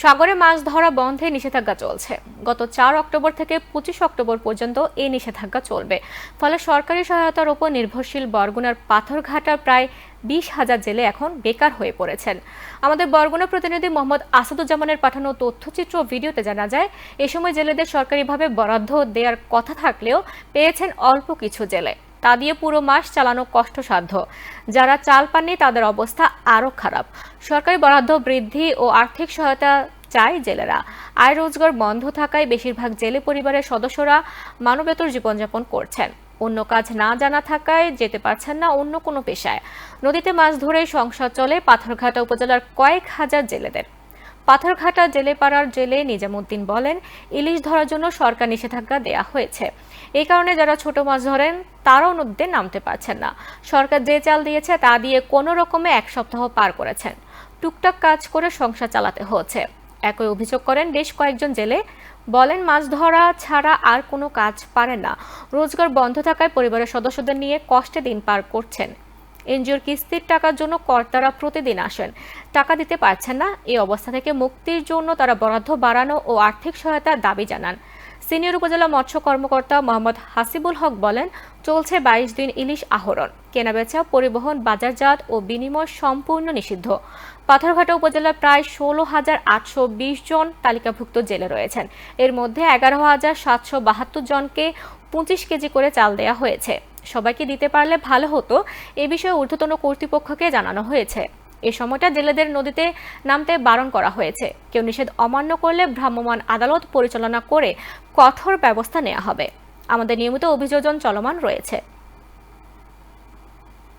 সাগরে মাছ ধরা বন্ধে নিষেধাজ্ঞা চলছে। গত চার অক্টোবর থেকে পঁচিশ অক্টোবর পর্যন্ত এই নিষেধাজ্ঞা চলবে। ফলে সরকারি সহায়তার উপর নির্ভরশীল বরগুনার পাথরঘাটার প্রায় বিশ হাজার জেলে এখন বেকার হয়ে পড়েছেন। আমাদের বরগুনা প্রতিনিধি মোহাম্মদ আসাদুজ্জামানের পাঠানো তথ্যচিত্র ভিডিওতে জানা যায়, এ সময় জেলেদের সরকারিভাবে বরাদ্দ দেওয়ার কথা থাকলেও পেয়েছেন অল্প কিছু জেলে। তা দিয়ে পুরো মাস চালানো কষ্টসাধ্য। যারা চাল পাননি, তাদের অবস্থা আরও খারাপ। সরকারি বরাদ্দ বৃদ্ধি ও আর্থিক সহায়তা চায় জেলেরা। আয় রোজগার বন্ধ থাকায় বেশিরভাগ জেলে পরিবারের সদস্যরা মানবেতর জীবনযাপন করছেন। অন্য কাজ না জানা থাকায় যেতে পারছেন না অন্য কোনো পেশায়। নদীতে মাছ ধরে সংসার চলে, পাথরঘাটা উপজেলার কয়েক হাজার জেলেদের। পাথরঘাটা জেলেপাড়ার জেলে নিজামুদ্দিন বলেন, ইলিশ ধরার জন্য সরকার নিষেধাজ্ঞা দেয়া হয়েছে। এই কারণে যারা ছোট মাছ ধরেন, তারাও নদীতে নামতে পারছেন না। সরকার যে চাল দিয়েছে, তা দিয়ে কোনো রকমে এক সপ্তাহ পার করেছেন। টুকটাক কাজ করে সংসার চালাতে হচ্ছে। একই অভিযোগ করেন বেশ কয়েকজন জেলে। বলেন, মাছ ধরা ছাড়া আর কোনো কাজ পারে না। রোজগার বন্ধ থাকায় পরিবারের সদস্যদের নিয়ে কষ্টে দিন পার করছেন। এনজিওর কিস্তির টাকার জন্য কর্তারা প্রতিদিন আসেন। টাকা দিতে পারছেন না, এই অবস্থা থেকে মুক্তির জন্য তারা বরাদ্দ বাড়ানো ও আর্থিক সহায়তার দাবি জানান। সিনিয়র উপজেলা মৎস্য কর্মকর্তা মোহাম্মদ হাসিবুল হক বলেন, চলছে বাইশ দিন ইলিশ আহরণ। কেনাবেচা, পরিবহন, বাজারজাত ও বিনিময় সম্পূর্ণ নিষিদ্ধ। পাথরঘাটা উপজেলার প্রায় ষোলো হাজার আটশো বিশ জন তালিকাভুক্ত জেলে রয়েছেন। এর মধ্যে এগারো হাজার সাতশো বাহাত্তর জনকে পঁচিশ কেজি করে চাল দেওয়া হয়েছে। সবাইকে দিতে পারলে ভালো হতো। এ বিষয়ে ঊর্ধ্বতন কর্তৃপক্ষকে জানানো হয়েছে। এ সময়টা জেলেদের নদীতে নামতে বারণ করা হয়েছে। কেউ নিষেধ অমান্য করলে ভ্রাম্যমাণ আদালত পরিচালনা করে কঠোর ব্যবস্থা নেওয়া হবে। আমাদের নিয়মিত অভিযোজন চলমান রয়েছে।